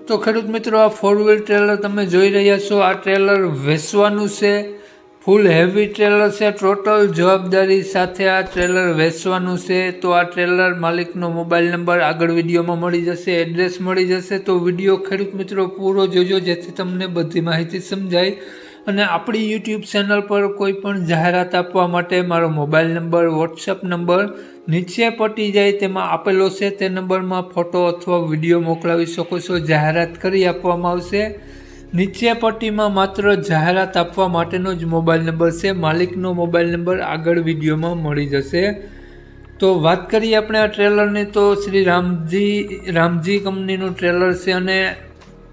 તો ખેડૂત મિત્રો, આ ફોર વ્હીલ ટ્રેલર તમે જોઈ રહ્યા છો. આ ટ્રેલર વેચવાનું છે. ફૂલ હેવી ટ્રેલર છે. ટોટલ જવાબદારી સાથે આ ટ્રેલર વેચવાનું છે. તો આ ટ્રેલર માલિકનો મોબાઈલ નંબર આગળ વિડીયોમાં મળી જશે એડ્રેસ મળી જશે. તો વીડિયો ખેડૂત મિત્રો પૂરો જોજો, જેથી તમને બધી માહિતી સમજાય. અને આપણી યુટ્યુબ ચેનલ પર કોઈ પણ જાહેરાત આપવા માટે મારો મોબાઈલ નંબર વોટ્સઅપ નંબર નીચે પટી જાય તેમાં આપેલો છે. તે નંબરમાં ફોટો અથવા વીડિયો મોકલાવી શકો છો. જાહેરાત કરી આપવામાં આવશે. નીચે પટ્ટીમાં માત્ર જાહેરાત આપવા માટેનો જ મોબાઈલ નંબર છે. માલિકનો મોબાઈલ નંબર આગળ વિડીયોમાં મળી જશે. તો વાત કરીએ આપણે આ ટ્રેલરની તો શ્રી રામજી રામજી કંપનીનું ટ્રેલર છે અને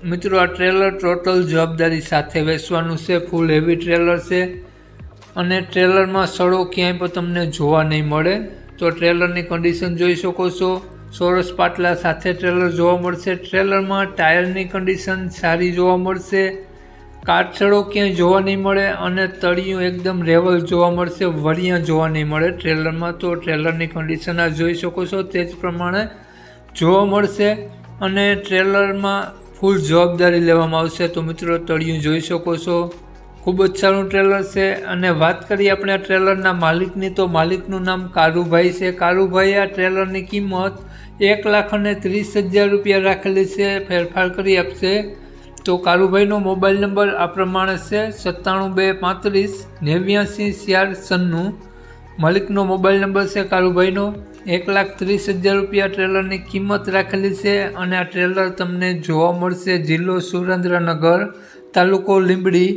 મિત્રો, આ ટ્રેલર ટોટલ જવાબદારી સાથે વેચવાનું છે ફૂલ હેવી ટ્રેલર છે. અને ટ્રેલરમાં સડો ક્યાંય પણ તમને જોવા નહીં મળે. તો ટ્રેલરની કન્ડિશન જોઈ શકો છો. સોરસ પાટલા સાથે ટ્રેલર જોવા મળશે. ટ્રેલરમાં ટાયરની કન્ડિશન સારી જોવા મળશે. કાટસડો ક્યાંય જોવા નહીં મળે અને તળિયું એકદમ રેવલ જોવા મળશે, વરિયા જોવા નહીં મળે ટ્રેલરમાં તો ટ્રેલરની કન્ડિશન આ જોઈ શકો છો. તે જ પ્રમાણે જોવા મળશે. અને ટ્રેલરમાં ફૂલ જવાબદારી લેવામાં આવશે, તો મિત્રો તળિયું જોઈ શકો છો. ખૂબ જ સારું ટ્રેલર છે અને વાત કરીએ આપણે આ ટ્રેલરના માલિકની, તો માલિકનું નામ કારુભાઈ છે. કારુભાઈ આ ટ્રેલરની કિંમત એક લાખ અને ત્રીસ હજાર રૂપિયા રાખેલી છે, ફેરફાર કરી આપશે. તો કારુભાઈનો મોબાઈલ નંબર આ પ્રમાણે છે, સત્તાણું બે પાંત્રીસ નેવ્યાસી ચાર સન્નું માલિકનો મોબાઈલ નંબર છે કારુભાઈનો. એક લાખ ત્રીસ હજાર રૂપિયા ટ્રેલરની કિંમત રાખેલી છે અને આ ટ્રેલર તમને જોવા મળશે જિલ્લો સુરેન્દ્રનગર, તાલુકો લીંબડી.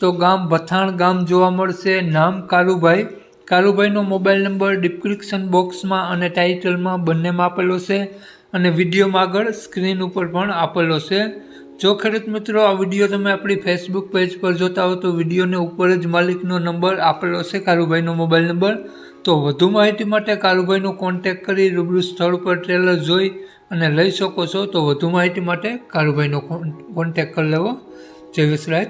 તો ગામ ભથાણ ગામ જોવા મળશે. નામ કારુભાઈ કારુભાઈનો મોબાઈલ નંબર ડિસ્ક્રિપ્શન બોક્સમાં અને ટાઇટલમાં બંનેમાં આપેલો છે અને વિડીયોમાં આગળ સ્ક્રીન ઉપર પણ આપેલો છે. જો ખેડૂત મિત્રો આ વીડિયો તમે આપણી ફેસબુક પેજ પર જોતા હો તો વિડીયોને ઉપર જ માલિકનો નંબર આપેલો છે કારુભાઈનો મોબાઈલ નંબર. તો વધુ માહિતી માટે કારુભાઈનો કોન્ટેક કરી રૂબરૂ સ્થળ પર ટ્રેલર જોઈ અને લઈ શકો છો. તો વધુ માહિતી માટે કારુભાઈનો કોન્ટેક કરી લેવો. જય વિસરાજ